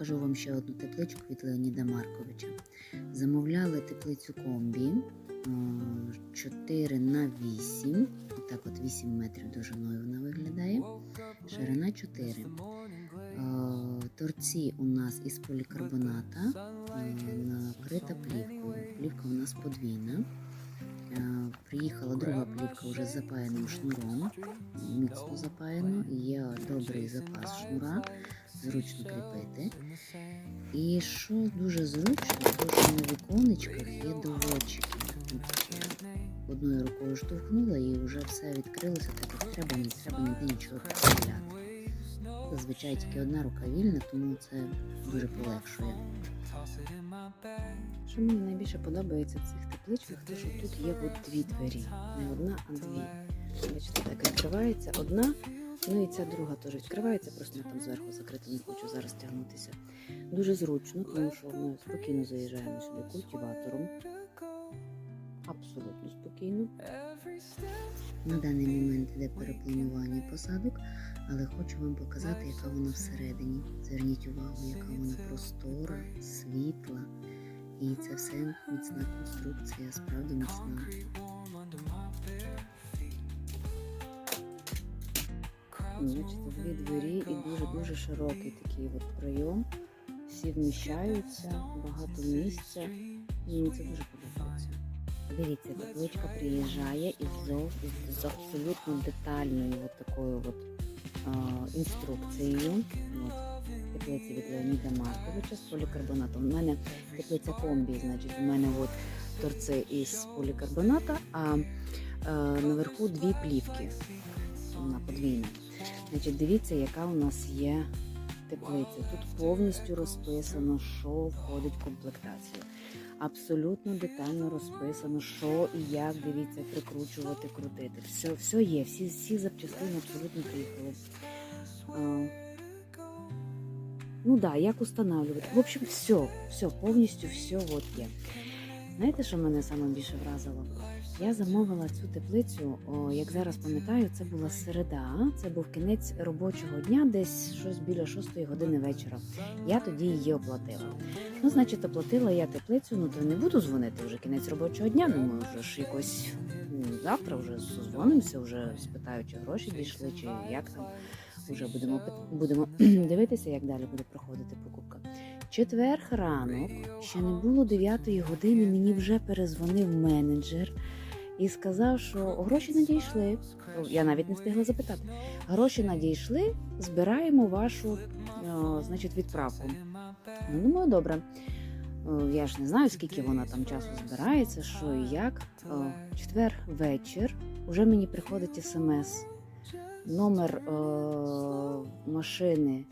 покажу вам ще одну тепличку від Леоніда Марковича. Замовляли теплицю комбі 4 на 8. Отак от 8 метрів довжиною вона виглядає. Ширина 4. Е, Торці у нас із полікарбоната, е, накрита плівкою. Плівка у нас подвійна. Е, Приїхала друга плівка вже з запаяним шнуром, міцно запаяно, є добрий запас шнура, зручно кріпити. І що дуже зручно, то що на віконечках є доводчики. Одною рукою штовхнула і вже все відкрилося, так як треба, не треба ніде нічого підставляти. Зазвичай тільки одна рука вільна, тому це дуже полегшує. Що мені найбільше подобається в цих тепличках, то що тут є от дві двері. Не одна, а дві. Бачите, так відкривається одна, ну і ця друга теж відкривається, просто я там зверху закрита, не хочу зараз тягнутися. Дуже зручно, тому що ми спокійно заїжджаємо сюди культиватором. Абсолютно спокійно. На даний момент йде перепланування посадок, але хочу вам показати, яка вона всередині. Зверніть увагу, яка вона простора, світла. І це все міцна конструкція, справді міцна. Бачите, дві двері і дуже-дуже широкий такий от прийом. Всі вміщаються, багато місця. Мені це дуже подобається. Дивіться, тепличка приїжджає із, з абсолютно детальною от такою от, а, інструкцією. От, теплиці від Леоніда Марковича з полікарбонатом. У мене теплиця комбі, значить, у мене от торці із полікарбоната, а е, наверху дві плівки. Вона подвійна. Значить, дивіться, яка у нас є теплиця. Тут повністю розписано, що входить в комплектацію. Абсолютно детально розписано, що і як, дивіться, прикручувати, крутити. Все, все є, всі, всі запчастини абсолютно приїхали. Ну да, як устанавливати. В общем, все, все, повністю все от є. Знаєте, що мене саме більше вразило? Я замовила цю теплицю, о, як зараз пам'ятаю, це була середа, це був кінець робочого дня, десь щось біля 6 години вечора. Я тоді її оплатила. Ну, значить, оплатила я теплицю, ну то не буду дзвонити вже кінець робочого дня. Думаю, вже ж якось м, завтра вже созвонимося, вже спитаю, чи гроші дійшли, чи як там. Вже будемо будемо дивитися, як далі буде проходити покупка. Четверг ранок, ще не було 9 години. Мені вже перезвонив менеджер і сказав, що гроші надійшли. Я навіть не встигла запитати. Гроші надійшли, збираємо вашу о, значить, відправку. Ну, думаю, добре. Я ж не знаю, скільки вона там часу збирається, що і як. О, Четвер вечір. Уже мені приходить смс. Номер е, машини,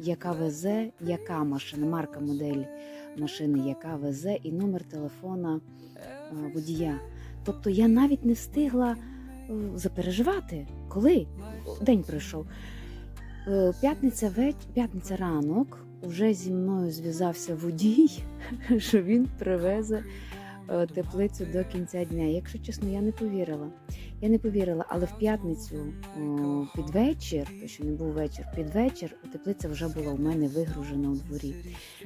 яка везе, яка машина, марка модель машини, яка везе, і номер телефона е, водія. Тобто я навіть не встигла е, запереживати, коли день пройшов. Е, П'ятниця веч... п'ятниця ранок вже зі мною зв'язався водій, що він привезе теплицю до кінця дня. Якщо чесно, я не повірила. Я не повірила, але в п'ятницю під вечір, то що не був вечір, під вечір теплиця вже була у мене вигружена у дворі.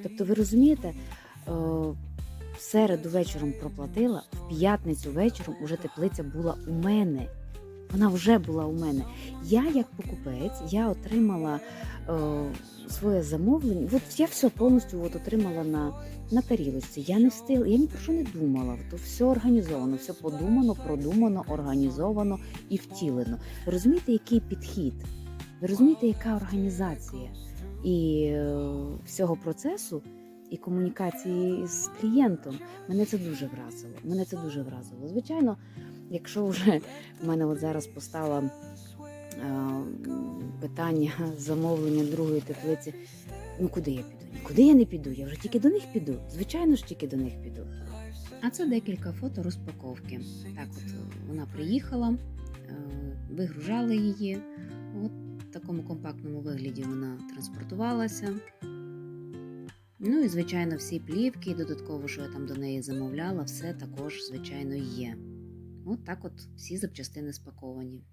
Тобто, ви розумієте, в середу вечором проплатила, в п'ятницю вечором уже теплиця була у мене. Вона вже була у мене. Я, як покупець, я отримала о, своє замовлення. От я все повністю от отримала на, на тарілочці. Я не встигла, я ні про що не думала. То все організовано, все подумано, продумано, організовано і втілено. Ви розумієте, який підхід? Ви розумієте, яка організація і е, всього процесу, і комунікації з клієнтом. Мене це дуже вразило. Мене це дуже вразило. Звичайно, якщо вже в мене от зараз постала е, питання замовлення другої теплиці, ну куди я піду? Нікуди я не піду, я вже тільки до них піду. Звичайно ж, тільки до них піду. А це декілька фото розпаковки. Так, от вона приїхала, е, вигружали її. От в такому компактному вигляді вона транспортувалася. Ну і, звичайно, всі плівки, додатково, що я там до неї замовляла, все також, звичайно, є. От так от всі запчастини спаковані.